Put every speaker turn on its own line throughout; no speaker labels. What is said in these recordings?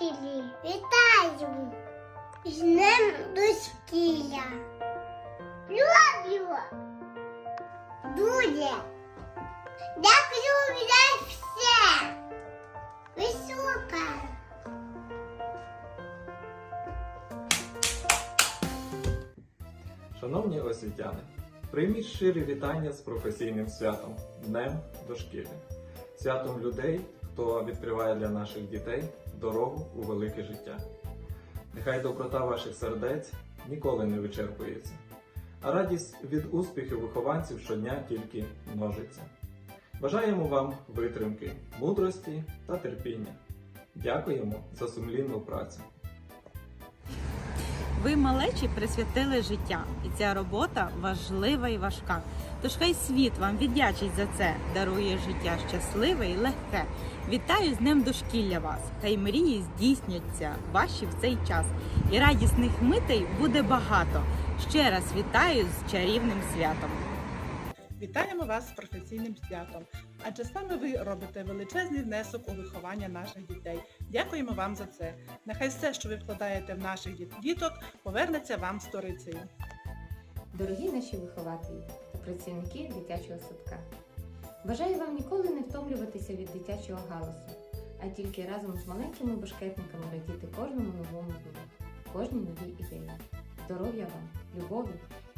вихователі, вітаю! З Днем дошкілля! Люблю! Дуже! Дякую за все! Ви супер!
Шановні освітяни, прийміть щирі вітання з професійним святом Днем дошкілля, святом людей, хто відкриває для наших дітей дорогу у велике життя. Нехай доброта ваших сердець ніколи не вичерпується, а радість від успіхів вихованців щодня тільки множиться. Бажаємо вам витримки, мудрості та терпіння. Дякуємо за сумлінну працю.
Ви малечі присвятили життя, і ця робота важлива і важка. Тож хай світ вам віддячить за це, дарує життя щасливе і легке. Вітаю з Днем дошкілля вас! Хай мрії здійсняться ваші в цей час. І радісних митей буде багато. Ще раз вітаю з чарівним святом.
Вітаємо вас з професійним святом, адже саме ви робите величезний внесок у виховання наших дітей. Дякуємо вам за це. Нехай все, що ви вкладаєте в наших діток, повернеться вам сторицею.
Дорогі наші вихователі та працівники дитячого садка. Бажаю вам ніколи не втомлюватися від дитячого галасу, а тільки разом з маленькими башкетниками радіти кожному новому дню, кожній новій ідеї. Здоров'я вам, любові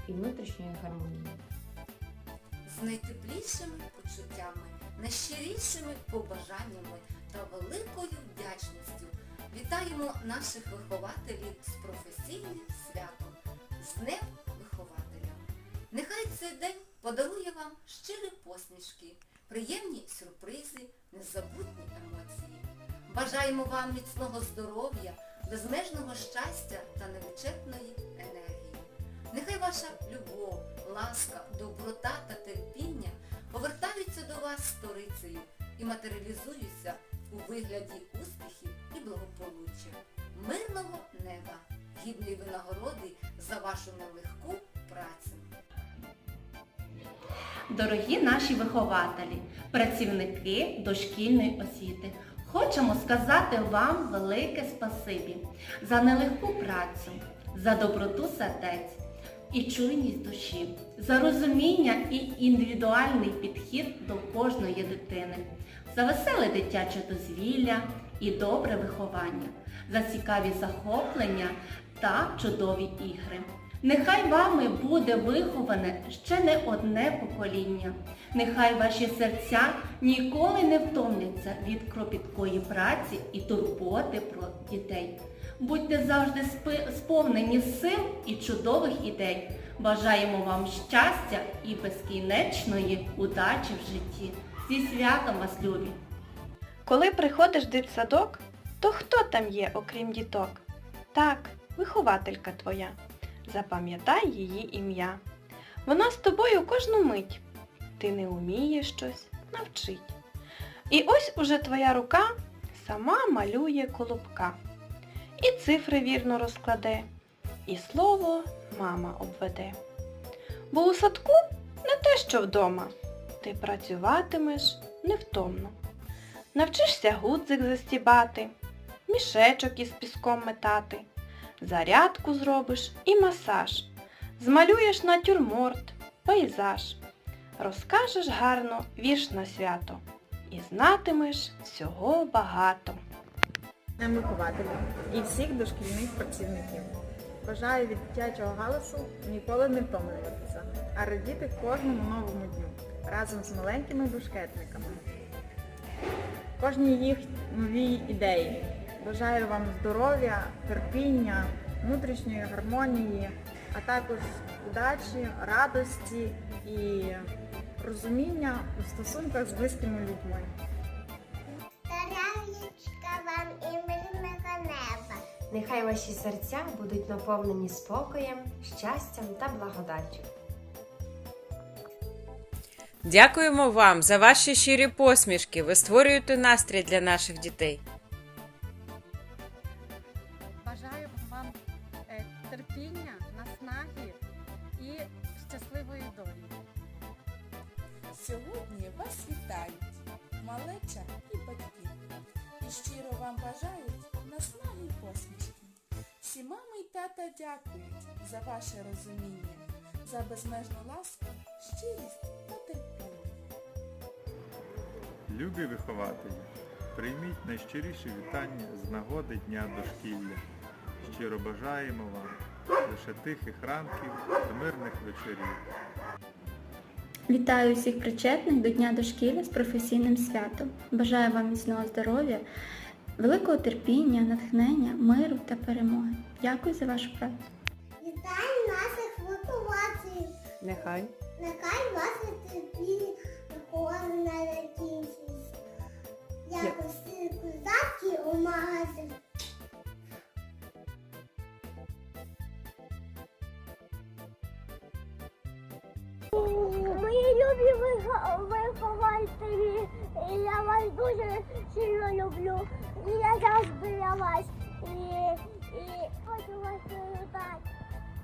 і внутрішньої гармонії.
З найтеплішими почуттями, найщирішими побажаннями та великою вдячністю вітаємо наших вихователів з професійним святом, з Днем вихователя. Нехай цей день подарує вам щирі посмішки, приємні сюрпризи, незабутні емоції. Бажаємо вам міцного здоров'я, безмежного щастя та невичерпної енергії. Нехай ваша любов, ласка, доброта та терпіння повертаються до вас сторицею і матеріалізуються у вигляді успіхів і благополуччя, мирного неба, гідної винагороди за вашу нелегку працю.
Дорогі наші вихователі, працівники дошкільної освіти, хочемо сказати вам велике спасибі за нелегку працю, за доброту сердець і чуйність душі, за розуміння і індивідуальний підхід до кожної дитини, за веселе дитяче дозвілля і добре виховання, за цікаві захоплення та чудові ігри. Нехай вами буде виховане ще не одне покоління. Нехай ваші серця ніколи не втомляться від кропіткої праці і турботи про дітей. Будьте завжди сповнені сил і чудових ідей. Бажаємо вам щастя і безкінечної удачі в житті. Зі святом вас, любі!
Коли приходиш в дитсадок, то хто там є, окрім діток? Так, вихователька твоя. Запам'ятай її ім'я. Вона з тобою кожну мить. Ти не вмієш щось, навчить. І ось уже твоя рука сама малює колобка. І цифри вірно розкладе, і слово мама обведе. Бо у садку не те, що вдома. Ти працюватимеш невтомно. Навчишся гудзик застібати, мішечок із піском метати, зарядку зробиш і масаж, змалюєш натюрморт, пейзаж, розкажеш гарно вірш на свято і знатимеш всього багато.
Вихователя і всіх дошкільних працівників. Бажаю від дитячого галасу ніколи не втомлюватися, а радіти кожному новому дню разом з маленькими бушкетниками. Кожній їх новій ідеї. Бажаю вам здоров'я, терпіння, внутрішньої гармонії, а також удачі, радості і розуміння у стосунках з близькими людьми.
Здоров'ячка вам і мирного неба!
Нехай ваші серця будуть наповнені спокоєм, щастям та благодаттю.
Дякуємо вам за ваші щирі посмішки. Ви створюєте настрій для наших дітей.
Вам е, терпіння, наснаги і щасливої долі.
Сьогодні вас вітають малеча і батьки. І щиро вам бажають наснаги й посмішки. Всі мами й тата дякують за ваше розуміння, за безмежну ласку, щирість та терпіння.
Любі вихователі, прийміть найщиріші вітання з нагоди Дня дошкілля. Щиро бажаємо вам лише тихих ранків та мирних вечорів.
Вітаю всіх причетних до Дня дошкілля з професійним святом. Бажаю вам міцного здоров'я, великого терпіння, натхнення, миру та перемоги. Дякую за вашу працю.
Вітаю наших вихователів.
Нехай.
Нехай ваше терпіння виховання закінчиться. Як усі козаки у магазин. Мої любі вихователі, я вас дуже сильно люблю. І я завжди біля вас. І, і хочу вас привітати.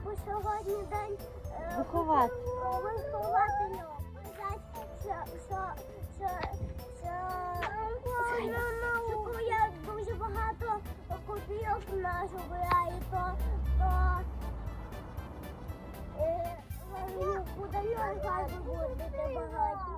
Бо сьогодні день е,
Вихователя.
вихователю. Що, що, що, що, що коли я дуже багато копійок назбираю, е, мені подарунок будете багаті.